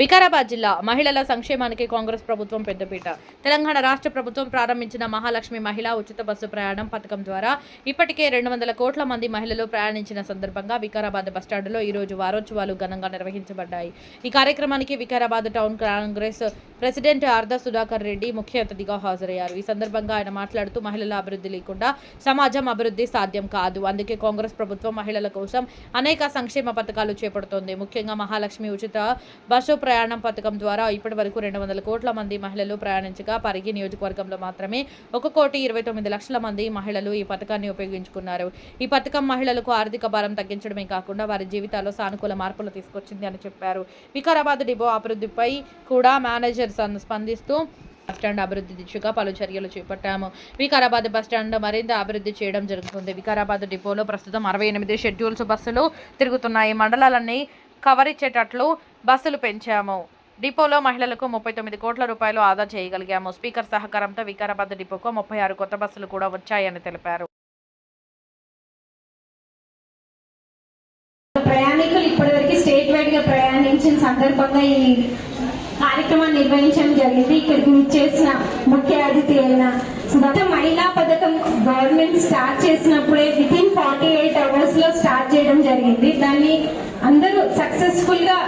వికారాబాద్ జిల్లా మహిళల సంక్షేమానికి కాంగ్రెస్ ప్రభుత్వం పెద్దపీట. తెలంగాణ రాష్ట్ర ప్రభుత్వం ప్రారంభించిన మహాలక్ష్మి మహిళా ఉచిత బస్సు ప్రయాణం పథకం ద్వారా ఇప్పటికే రెండు వందల కోట్ల మంది మహిళలు ప్రయాణించిన సందర్భంగా వికారాబాద్ బస్టాండ్లో ఈ రోజు వారోత్సవాలు ఘనంగా నిర్వహించబడ్డాయి. ఈ కార్యక్రమానికి వికారాబాద్ టౌన్ కాంగ్రెస్ ప్రెసిడెంట్ అర్ధ సుధాకర్ రెడ్డి ముఖ్య అతిథిగా హాజరయ్యారు. ఈ సందర్భంగా ఆయన మాట్లాడుతూ మహిళల అభివృద్ధి లేకుండా సమాజం అభివృద్ధి సాధ్యం కాదు. అందుకే కాంగ్రెస్ ప్రభుత్వం మహిళల కోసం అనేక సంక్షేమ పథకాలు చేపడుతోంది. ముఖ్యంగా మహాలక్ష్మి ఉచిత బస్సు ప్రయాణం పథకం ద్వారా ఇప్పటి వరకు రెండు వందల కోట్ల మంది మహిళలు ప్రయాణించగా పరిగి నియోజకవర్గంలో మాత్రమే ఒక కోటి ఇరవై తొమ్మిది లక్షల మంది మహిళలు ఈ పథకాన్ని ఉపయోగించుకున్నారు. ఈ పథకం మహిళలకు ఆర్థిక భారం తగ్గించడమే కాకుండా వారి జీవితాల్లో సానుకూల మార్పులు తీసుకొచ్చింది అని చెప్పారు. వికారాబాద్ డిపో అభివృద్ధిపై కూడా మేనేజర్ సన్- స్పందిస్తూ బస్టాండ్ అభివృద్ధి దిశగా పలు చర్యలు చేపట్టాము. వికారాబాద్ బస్టాండ్ మరింత అభివృద్ధి చేయడం జరుగుతుంది. వికారాబాద్ డిపోలో ప్రస్తుతం అరవై ఎనిమిది షెడ్యూల్స్ బస్సులు తిరుగుతున్నాయి. మండలాలన్నీ కవర్ ఇచ్చేటట్లు బస్సులు పెంచాము. డిపోలో మహిళలకు ముప్పై తొమ్మిది కోట్ల రూపాయలు ఆదా చేయగలిగాము. స్పీకర్ సహకారంతో వికారాబాద్ డిపోకు ముప్పై ఆరు కొత్త బస్సులు కూడా వచ్చాయని తెలిపారు ప్రయాణికులు ఇప్పటివరకు స్టేట్ వైడ్గా ప్రయాణించిన సందర్భంగా ఈ కార్యక్రమాన్ని నిర్వహించడం జరిగింది. ఇక్కడికి చేసిన ముఖ్య అతిథి అయిన సుధాత మహిళా పథకం గవర్నమెంట్ స్టార్ట్ చేసినప్పుడే విత్ ఇన్ ఫార్టీ ఎయిట్ అవర్స్లో స్టార్ట్ చేయడం జరిగింది. దాన్ని అందరూ సక్సెస్ఫుల్గా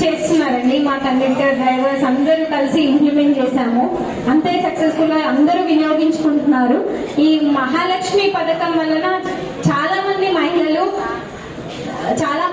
చేస్తున్నారండి. మా కండక్టర్ డ్రైవర్స్ అందరూ కలిసి ఇంప్లిమెంట్ చేశాము. అంతే సక్సెస్ఫుల్గా అందరూ వినియోగించుకుంటున్నారు. ఈ మహాలక్ష్మి పథకం వలన చాలా మంది మహిళలు చాలా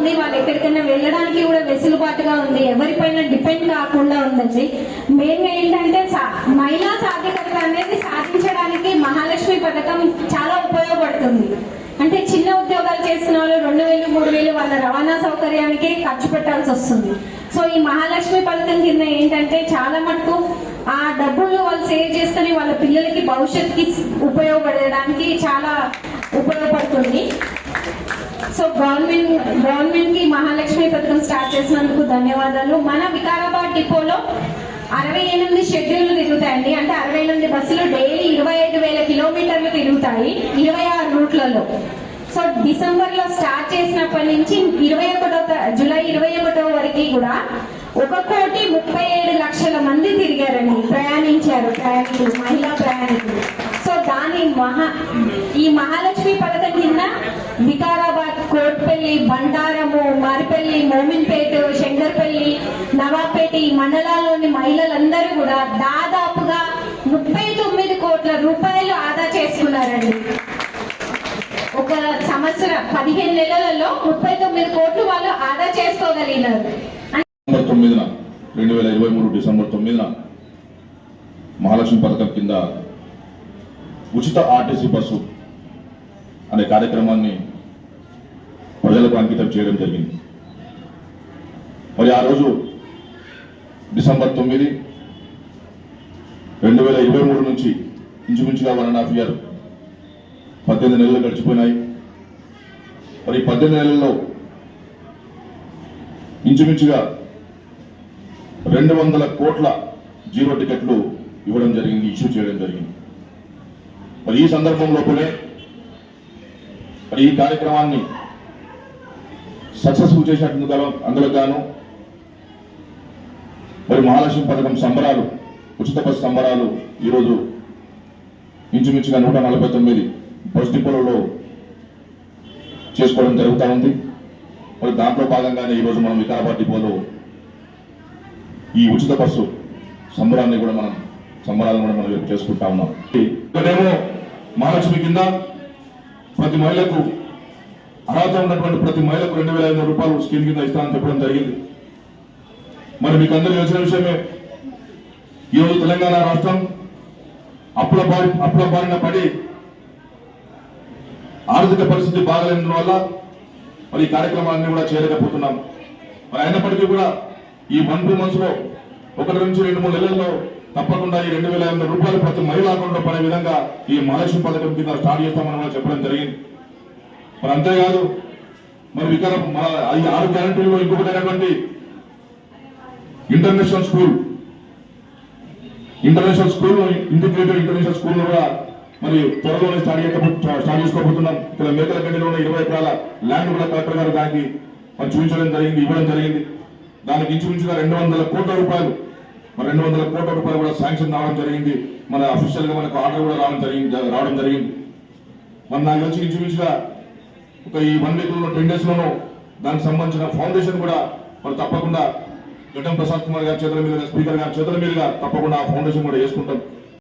ఉంది వాళ్ళు ఎక్కడికైనా వెళ్ళడానికి కూడా వెసులుబాటుగా ఉంది. ఎవరిపైన డిపెండ్ కాకుండా ఉందండి. మెయిన్ ఏంటంటే సా- మహిళా సాధికారత అనేది సాధించడానికి మహాలక్ష్మి పథకం చాలా ఉపయోగపడుతుంది. అంటే చిన్న ఉద్యోగాలు చేస్తున్న వాళ్ళు రెండు వేలు మూడు వేలు వాళ్ళ రవాణా సౌకర్యానికి ఖర్చు పెట్టాల్సి వస్తుంది. సో ఈ మహాలక్ష్మి పథకం కింద ఏంటంటే చాలా మటుకు ఆ డబ్బులు వాళ్ళు సేవ్ చేసుకుని వాళ్ళ పిల్లలకి భవిష్యత్తుకి ఉపయోగపడడానికి చాలా ఉపయోగపడుతుంది. సో గవర్నమెంట్ గవర్నమెంట్కి మహాలక్ష్మి పథకం స్టార్ట్ చేసినందుకు ధన్యవాదాలు. మన వికారాబాద్ డిపోలో అరవై ఎనిమిది షెడ్యూల్ తిరుగుతాయండి. అంటే అరవై ఎనిమిది బస్సులు డైలీ ఇరవై ఐదు వేల కిలోమీటర్లు తిరుగుతాయి ఇరవై ఆరు రూట్లలో. సో డిసెంబర్లో స్టార్ట్ చేసినప్పటి నుంచి ఇరవై ఒకటో జూలై ఇరవై ఒకటో వరకు కూడా ఒక కోటి ముప్పై ఏడు లక్షల మంది తిరిగారండి. ప్రయాణించారు ప్రయాణికులు మహిళా ప్రయాణికులు. సో దాని మహా ఈ మహాలక్ష్మి పథకం కింద వికారాబాద్ కోట్పల్లి బండారము మారిపల్లి మోమిన్పేట శంకర్పల్లి నవాపేట ఈ మండలాల్లోని మహిళలందరూ కూడా దాదాపుగా ముప్పై తొమ్మిది కోట్ల రూపాయలు ఆదా చేసుకున్నారండి. ఒక సంవత్సరం పదిహేను నెలలలో ముప్పై తొమ్మిది కోట్లు వాళ్ళు ఆదా చేసుకోగలిగినారు. తొమ్మిదిన రెండు వేల ఇరవై మూడు డిసెంబర్ తొమ్మిదిన మహాలక్ష్మి పథకం కింద ఉచిత ఆర్టీసీ బస్సు అనే కార్యక్రమాన్ని ప్రజలకు అంకితం చేయడం జరిగింది. మరి ఆ రోజు డిసెంబర్ తొమ్మిది రెండు వేల ఇరవై మూడు నుంచి ఇంచుమించుగా వన్ అండ్ హాఫ్ ఇయర్ పద్దెనిమిది నెలలు గడిచిపోయినాయి. మరి పద్దెనిమిది నెలల్లో ఇంచుమించుగా రెండు వందల కోట్ల జీరో టికెట్లు ఇవ్వడం జరిగింది ఇష్యూ చేయడం జరిగింది. మరి ఈ సందర్భంలోపలే మరి ఈ కార్యక్రమాన్ని సక్సెస్ఫుల్ చేసినట్టు అందులో గాను మరి మహాలక్ష్మి పథకం సంబరాలు ఉచిత బస్సు సంబరాలు ఈరోజు ఇంచుమించుగా నూట నలభై తొమ్మిది బస్ డిపోలలో చేసుకోవడం జరుగుతూ ఉంది. మరి దాంట్లో భాగంగానే ఈరోజు మనం వికారాబాద్ డిపోలో ఈ ఉచిత బస్సు సంబరాన్ని కూడా మనం సంబరాలను కూడా మనం చేసుకుంటా ఉన్నాం. ఇక్కడేమో మహాలక్ష్మి కింద ప్రతి మహిళకు అర్హత ఉన్నటువంటి ప్రతి మహిళకు రెండు వేల ఐదు రూపాయలు స్కీమ్ కింద ఇస్తానని చెప్పడం జరిగింది. మరి మీకు అందరూ తెలిసిన విషయమే ఈరోజు తెలంగాణ రాష్ట్రం అప్పుల బారి అప్పుల బారిన పడి ఆర్థిక పరిస్థితి బాగలేని వల్ల మరి ఈ కార్యక్రమాన్ని కూడా చేయలేకపోతున్నాం. మరి అయినప్పటికీ కూడా ఈ వన్ టూ మంత్స్లో ఒకటి నుంచి రెండు మూడు నెలల్లో తప్పకుండా ఈ రెండు వేల ఐదు రూపాయలు ప్రతి మహిళా అకౌంట్లో పడే విధంగా ఈ మహాలక్ష్మి పథకం కింద స్టార్ట్ చేస్తామని కూడా చెప్పడం జరిగింది. మరి అంతేకాదు మరి వికారం మన ఈ ఆరు గ్యారంటీల్లో ఇంకొకటి అయినటువంటి international school international school integrated international school కూడా మరి త్వరలోనే స్టార్ట్ స్టార్ట్ చేసుకోబోతున్నాం. ఇక్కడ మేకల గడ్డిలో ఉన్న ఇరవై ఎకరాల ల్యాండ్ కూడా కలెక్టర్ గారు దానికి మరి చూపించడం జరిగింది ఇవ్వడం జరిగింది. దానికి ఇంచుమించుగా రెండు వందల కోట్ల రూపాయలు మరి రెండు వందల కోట్ల రూపాయలు కూడా శాంక్షన్ రావడం జరిగింది. మన అఫీషియల్గా మనకు ఆర్డర్ కూడా రావడం జరిగింది రావడం జరిగింది. మరి నాకు వచ్చి ఇంచుమించుగా ఒక ఈ వన్ వీక్లో టెన్ డేస్ లోనూ దానికి సంబంధించిన ఫౌండేషన్ కూడా మరి తప్పకుండా గడ్డం ప్రసాద్ కుమార్ గారి చేతుల మీదుగా స్పీకర్ గారి చేతుల మీదుగా తప్పకుండా ఆ ఫౌండేషన్ కూడా వేసుకుంటాం